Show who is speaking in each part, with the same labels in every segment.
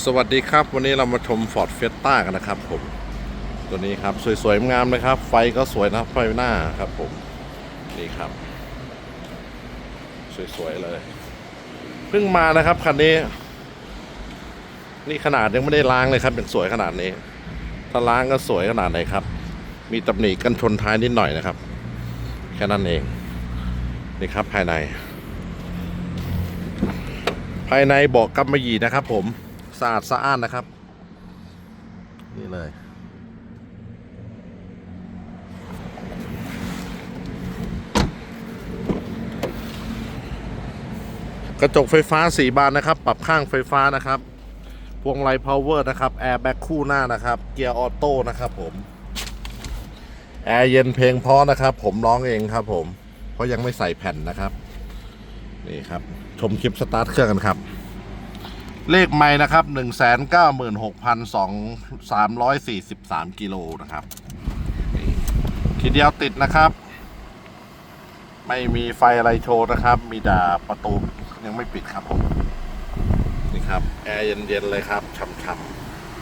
Speaker 1: สวัสดีครับ วันนี้เรามาชม Ford f i e s t a กันนะครับผม ตัวนี้ครับ สวยๆงามนะครับ ไฟก็สวยนะไฟหน้าครับผม นี่ครับ สวยๆเลย เพิ่งมานะครับคันนี้ นี่ขนาดยังไม่ได้ล้างเลยครับยังสวยขนาดนี้ ถ้าล้างก็สวยขนาดไหนครับ มีตำหนิกันชนท้ายนิดหน่อยนะครับ แค่นั้นเอง นี่ครับภายใน ภายในเบาะกำมะหยี่นะครับผม สะอาดสะอ้านนะครับ นี่เลย กระจกไฟฟ้าสีบานนะครับ ปรับข้างไฟฟ้านะครับ พวงไลพาวเวอร์นะครับ แอร์แบ็กคู่หน้านะครับ เกียร์ออโต้นะครับผม แอร์เย็นเพลงเพราะนะครับ ผมร้องเองครับผม เพราะยังไม่ใส่แผ่นนะครับ นี่ครับ ชมคลิปสตาร์ทเครื่องกันครับ เลขไม่นะครับหนึ่งแสนเก้าหมื่นหกพันสองสามร้อยสี่สิบสามกิโลนะครับทีเดียวติดนะครับ ไม่มีไฟอะไรโชว์นะครับ มีแต่ประตูยังไม่ปิดครับผมนี่ครับ แอร์เย็นๆเลยครับช่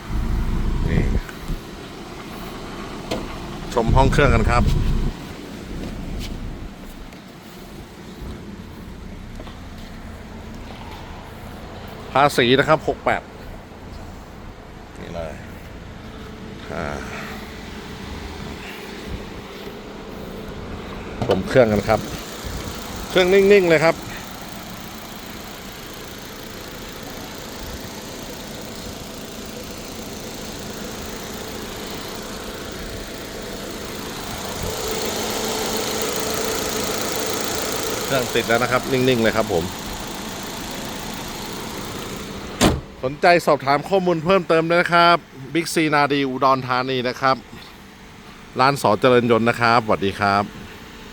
Speaker 1: ำๆนี่ชมห้องเครื่องกันครับ ภาษีนะครับหกแปดนี่เลยอ่าผมเครื่องกันครับ เครื่องนิ่ง ๆ เลยครับเครื่องติดแล้วนะครับ นิ่ง ๆ เลยครับผม สนใจสอบถามข้อมูลเพิ่มเติมด้วยนะครับบิ๊กซีนาดีอุดรธานีนะครับ ร้านสอเจริญยนต์นะครับสวัสดีครับ